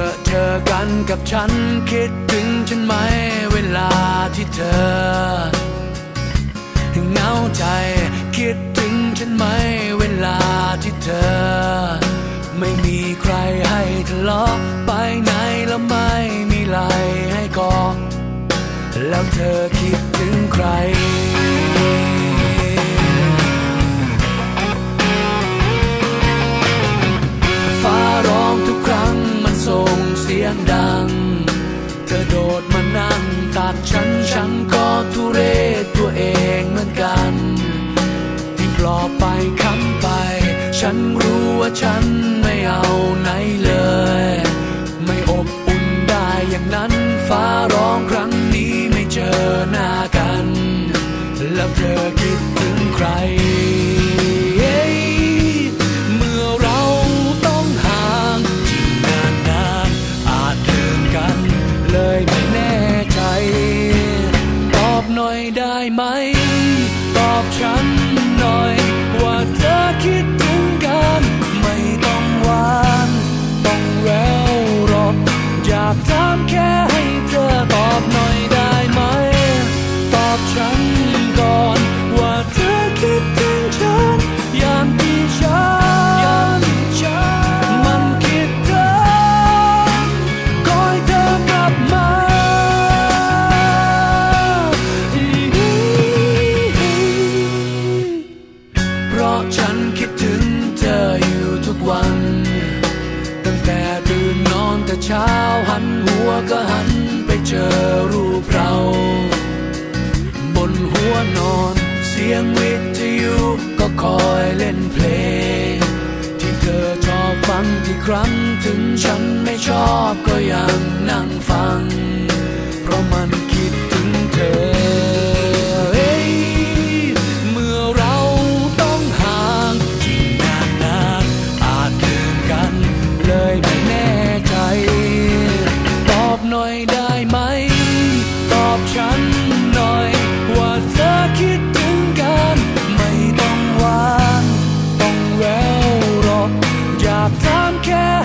อเจอกันกับฉันคิดถึงฉันไหมเวลาที่เธอเหงาใจคิดถึงฉันไหมเวลาที่เธอ ไม่มีใครให้ทะเลาะไปไหนแล้วไม่มีไหลให้กอดแล้วเธอคิดถึงใครากฉันฉันก็ทุเรศตัวเองเหมือนกันที่ปลอบไปคำไป ฉันรู้ว่าฉันไม่เอาไหนเลย ไม่อบอุ่นได้อย่างนั้นฟ้าร้องครั้งนี้ไม่เจอหน้ากัน แล้วเธอ ได้ไหม ตอบฉันหน่อยว่าเธอคิดะฉันคิดถึงเธออยู่ทุกวัน ตั้งแต่ตื่นนอนแต่เช้าหันหัวก็หันไปเจอรูปเรา บนหัวนอนเสียงวิทยุก็คอยเล่นเพลง ที่เธอชอบฟังที่ครั้งถึงฉันไม่ชอบก็ยังนั่งฟัง อย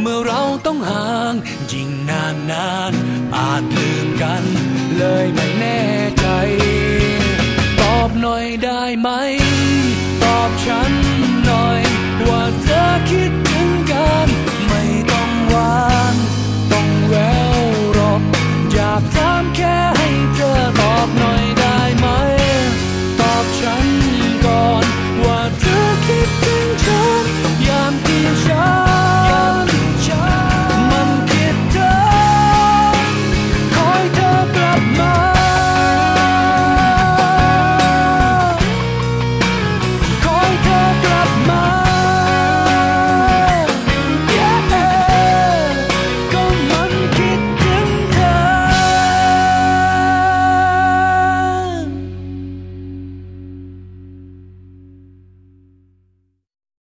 เมื่อเราต้องห่างยิ่งนานนานอาจลืมกัน เลยไม่แน่ใจ ตอบหน่อยได้ไหม ตอบฉันหน่อยว่าเธอคิด